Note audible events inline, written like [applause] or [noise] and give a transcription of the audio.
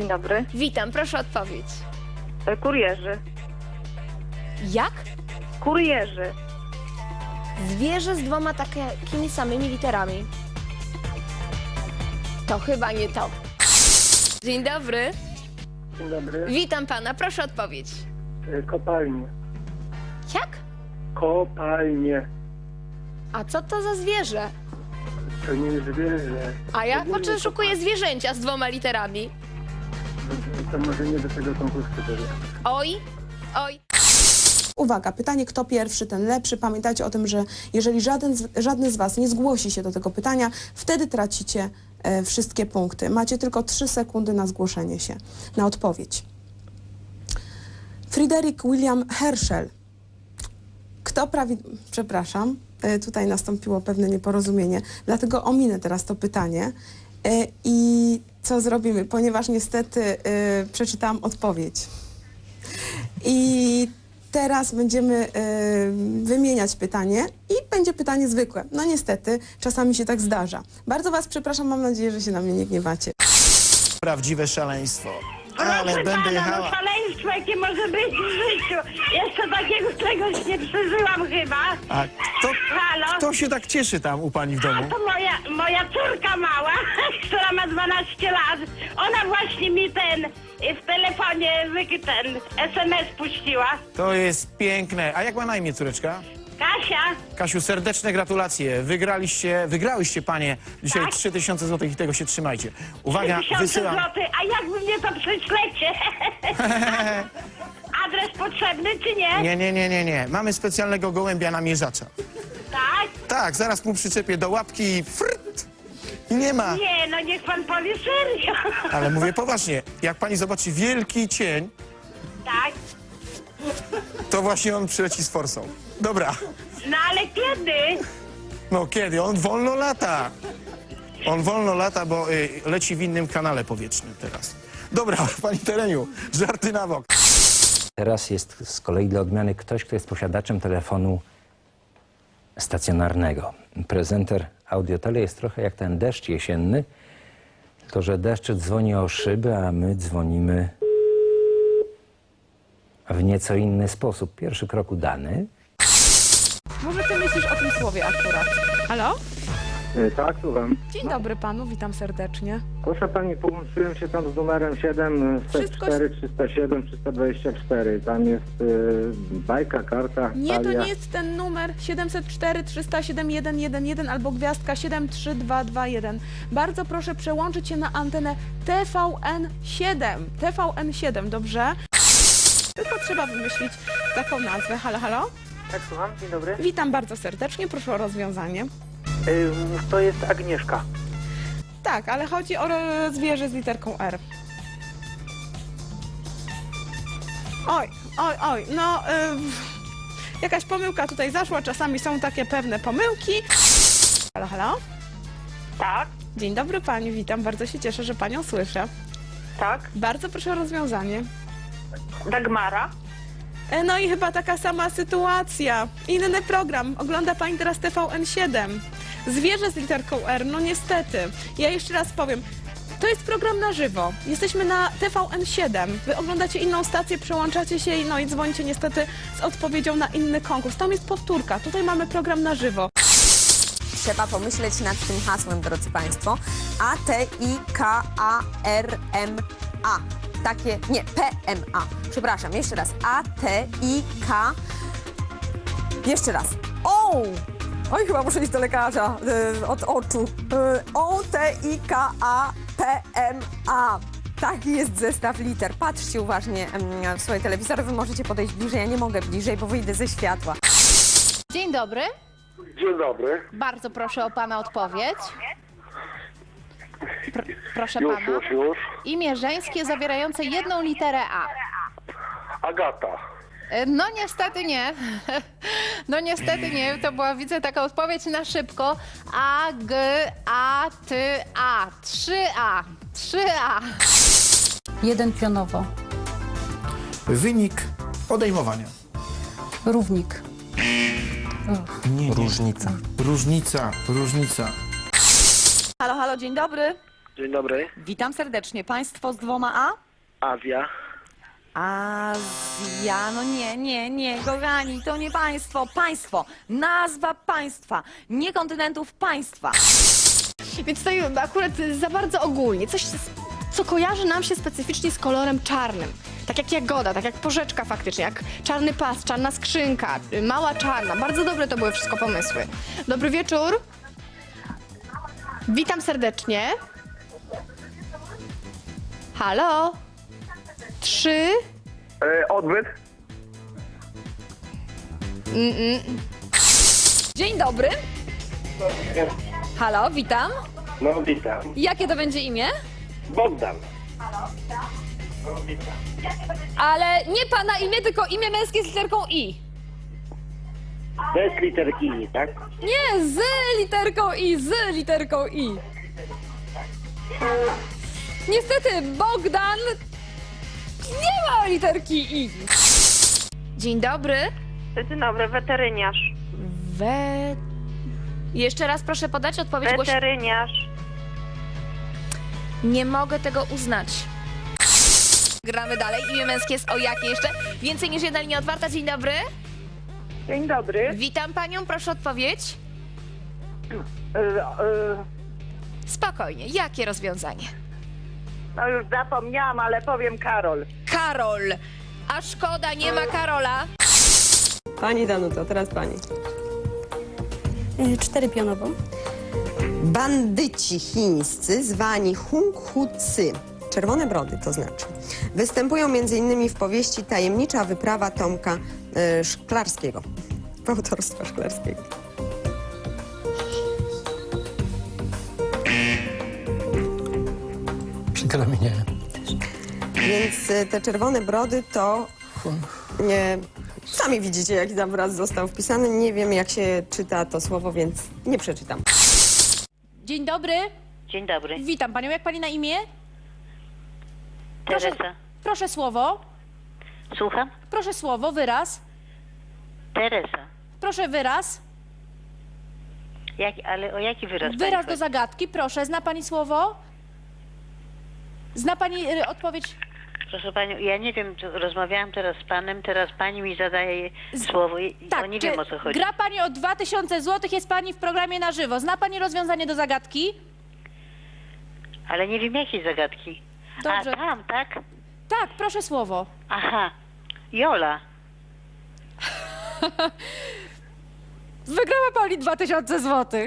Dzień dobry. Witam, proszę odpowiedź. E, Kurierzy. Jak? Kurierzy. Zwierzę z dwoma takimi samymi literami. To chyba nie to. Dzień dobry. Dzień dobry. Witam pana, proszę odpowiedź. E, Kopalnie. Jak? Kopalnie. A co to za zwierzę? To nie jest zwierzę. A ja Ogólnie początkuję zwierzęcia z dwoma literami. To może nie do tego konkursu będzie. Oj, oj. Uwaga, pytanie kto pierwszy, ten lepszy. Pamiętajcie o tym, że jeżeli żaden z, żadny z Was nie zgłosi się do tego pytania, wtedy tracicie e, wszystkie punkty. Macie tylko 3 sekundy na zgłoszenie się, na odpowiedź. Frederick William Herschel. Kto prawi... Przepraszam, e, tutaj nastąpiło pewne nieporozumienie, dlatego ominę teraz to pytanie. E, I co zrobimy? Ponieważ niestety e, przeczytałam odpowiedź. I teraz będziemy y, wymieniać pytanie i będzie pytanie zwykłe. No niestety, czasami się tak zdarza. Bardzo Was przepraszam, mam nadzieję, że się na mnie nie gniewacie. Prawdziwe szaleństwo. Proszę Ale będę pana, no jechała. szaleństwo jakie może być w życiu. Jeszcze takiego czegoś nie przeżyłam chyba. A kto, się tak cieszy tam u pani w domu? To moja, moja córka mała, [laughs] która ma 12 lat. Ona właśnie mi ten y, w telefonie wy- ten SMS puściła. To jest piękne. A jak ma na imię córeczka? Kasia, Kasiu, serdeczne gratulacje. Wygraliście, wygrałyście panie dzisiaj Tak. 3000 zł i tego się trzymajcie. Uwaga, 3000 wysyłam. złotych. A jakby mnie to przyślecie? [laughs] Adres potrzebny czy nie? Nie, nie, nie, nie, nie. Mamy specjalnego gołębia namierzacza. Tak? Tak, zaraz mu przyczepię do łapki i frt. I nie ma. Nie, no niech pan powie serio. Ale mówię poważnie. Jak pani zobaczy wielki cień, tak? to właśnie on przyleci z forsą. Dobra. No ale kiedy? No kiedy? On wolno lata. On wolno lata, bo y, leci w innym kanale powietrznym teraz. Dobra, [laughs] pani Tereniu, żarty na bok. Teraz jest z kolei dla odmiany ktoś, kto jest posiadaczem telefonu stacjonarnego. Prezenter audiotele jest trochę jak ten deszcz jesienny, tylko że deszcz dzwoni o szyby, a my dzwonimy w nieco inny sposób. Pierwszy krok udany. Może ty myślisz o tym słowie akurat. Halo? E, Tak, słucham. Dzień dobry panu, witam serdecznie. Proszę pani, połączyłem się tam z numerem 7, Wszystko- 104, 307, 324. Tam jest y, bajka, karta, Nie, to talia. nie jest ten numer 704 307 111 albo gwiazdka 73221. Bardzo proszę przełączyć się na antenę TVN7. TVN7, dobrze? Tylko trzeba wymyślić taką nazwę. Halo, halo? Tak, słucham, dzień dobry. Witam bardzo serdecznie, proszę o rozwiązanie. To jest Agnieszka. Tak, ale chodzi o zwierzę z literką R. Oj, oj, oj, no jakaś pomyłka tutaj zaszła, czasami są takie pewne pomyłki. Halo, halo? Tak, Dzień dobry pani, witam, bardzo się cieszę, że panią słyszę. tak. Bardzo proszę o rozwiązanie. Dagmara. E, No i chyba taka sama sytuacja. Inny program. Ogląda pani teraz TVN7. Zwierzę z literką R, no niestety. Ja jeszcze raz powiem. To jest program na żywo. Jesteśmy na TVN7. Wy oglądacie inną stację, przełączacie się i no i dzwonicie niestety z odpowiedzią na inny konkurs. Tam jest powtórka. Tutaj mamy program na żywo. Trzeba pomyśleć nad tym hasłem, drodzy Państwo. A, T, I, K, A, R, M, A. Takie, nie, P, M, A. Przepraszam, jeszcze raz. A, T, I, K. Jeszcze raz. O! Oj, chyba muszę iść do lekarza y, od oczu. Y, o, T, I, K, A, P, M, A. Taki jest zestaw liter. Patrzcie uważnie em, w swoje telewizory. Wy możecie podejść bliżej. Ja nie mogę bliżej, bo wyjdę ze światła. Dzień dobry. Dzień dobry. Bardzo proszę o pana odpowiedź. Pr proszę Już, pana. już, już. Imię żeńskie zawierające jedną literę A. Agata. E, No niestety nie. [laughs] No niestety nie. To była, widzę, taka odpowiedź na szybko. A, G, A, T, A. 3A. 3A. Jeden pionowo. Wynik podejmowania. Równik. Nie, nie. Różnica. Różnica, różnica. Halo, halo, dzień dobry. Dzień dobry. Witam serdecznie. Państwo z dwoma A? Azja. Azja, no nie, nie, nie, kochani, to nie państwo, państwo, nazwa państwa, nie kontynentów państwa. Więc tutaj akurat za bardzo ogólnie. Coś, co kojarzy nam się specyficznie z kolorem czarnym. Tak jak jagoda, tak jak porzeczka faktycznie, jak czarny pas, czarna skrzynka, mała czarna. Bardzo dobre to były wszystko pomysły. Dobry wieczór. Witam serdecznie. Halo? Trzy? E, odbyt. Dzień dobry. Halo, witam. No witam. Jakie to będzie imię? Bogdan. Ale nie pana imię, tylko imię męskie z literką I. Bez literki I, tak? Nie, z literką I, z literką I. Niestety, Bogdan nie ma literki I. Dzień dobry. Dzień dobry, weteryniarz. We... Jeszcze raz proszę podać odpowiedź głośno. Weteryniarz. Nie mogę tego uznać. Gramy dalej. Imię męskie jest o jakie jeszcze? Więcej niż jedna linia otwarta. Dzień dobry. Dzień dobry. Witam panią, proszę odpowiedź. E, e, Spokojnie, jakie rozwiązanie? No już zapomniałam, ale powiem Karol. Karol. A szkoda, nie ma Karola. Pani Danuto, teraz pani. Cztery pionowo. Bandyci chińscy zwani Hung Hu Cy, czerwone brody to znaczy, występują m.in. w powieści Tajemnicza wyprawa Tomka e, Szklarskiego, [laughs] autorstwa Szklarskiego. Przykro mi nie. Więc e, te czerwone brody to... Nie, sami widzicie, jaki tam wraz został wpisany. Nie wiem, jak się czyta to słowo, więc nie przeczytam. Dzień dobry. Dzień dobry. Witam panią. Jak pani na imię? Proszę, Teresa. proszę słowo. Słucham? Proszę słowo, wyraz. Teresa. Proszę wyraz. Jak, ale o jaki wyraz Wyraz pani do chodzi? zagadki. Proszę. Zna pani słowo? Zna pani y, odpowiedź? Proszę panią, ja nie wiem, czy rozmawiałam teraz z panem, teraz pani mi zadaje słowo i Tak. nie wiem o co chodzi. Gra pani o 2000 zł, jest pani w programie na żywo. Zna pani rozwiązanie do zagadki? Ale nie wiem jakiej zagadki. Dobrze. A tam, tak? Tak, proszę słowo. Aha. Jola. [laughs] Wygrała pani 2000 zł.